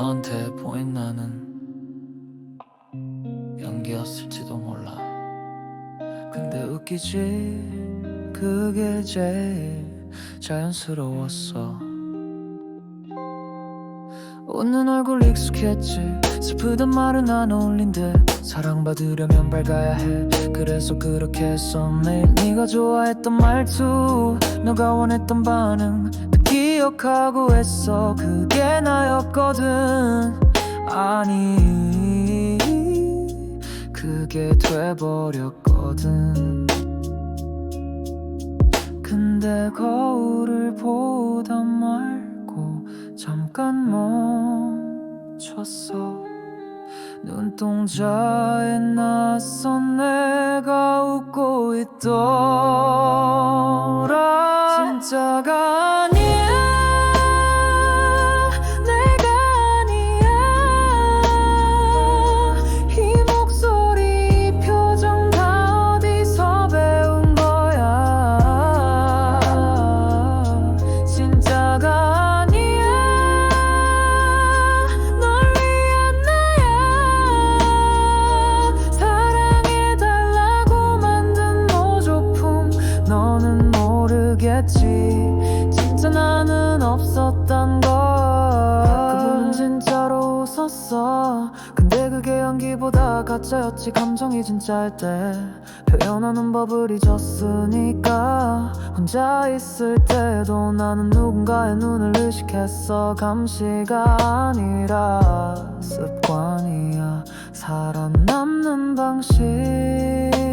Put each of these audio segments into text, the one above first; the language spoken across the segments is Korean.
너한테 보인 나는 연기였을지도 몰라. 근데 웃기지? 그게 제일 자연스러웠어. 웃는 얼굴 익숙했지. 슬프단 말은 안 어울린대. 사랑받으려면 밝아야 해. 그래서 그렇게 했어 매일 네가 좋아했던 말투 너가 원했던 반응. 다 기억하고 했어. 그게 나였거든. 아니 그게 돼버렸거든. 근데 거울을 보다 말고 잠깐 멈췄어. 눈동자에 낯선 내가 웃고 있더라. 진짜가 모르겠지. 진짜 나는 없었단 걸. 그분은 진짜로 웃었어. 근데 그게 연기보다 가짜였지. 감정이 진짜일 때. 표현하는 법을 잊었으니까. 혼자 있을 때도 나는 누군가의 눈을 의식했어. 감시가 아니라. 습관이야. 살아남는 방식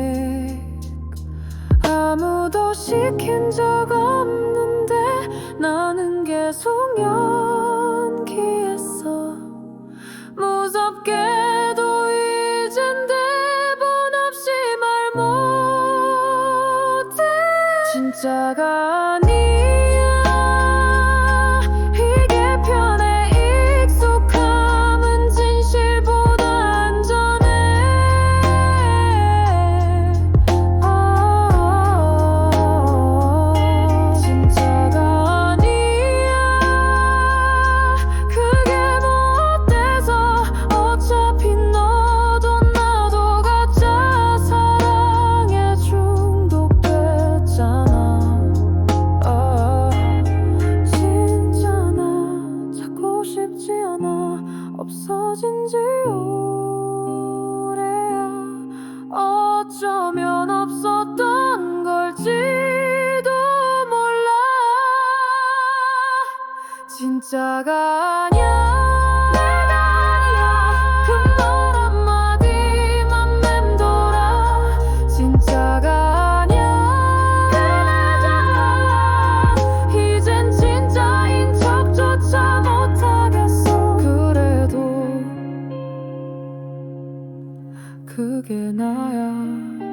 시킨 적 없는데 나는 계속 연기했어. 무섭게도 이젠 대본 없이 말 못해. 진짜가 없어진 지 오래야 어쩌면 없었던 걸지도 몰라. 진짜가 아니야 그게 나야.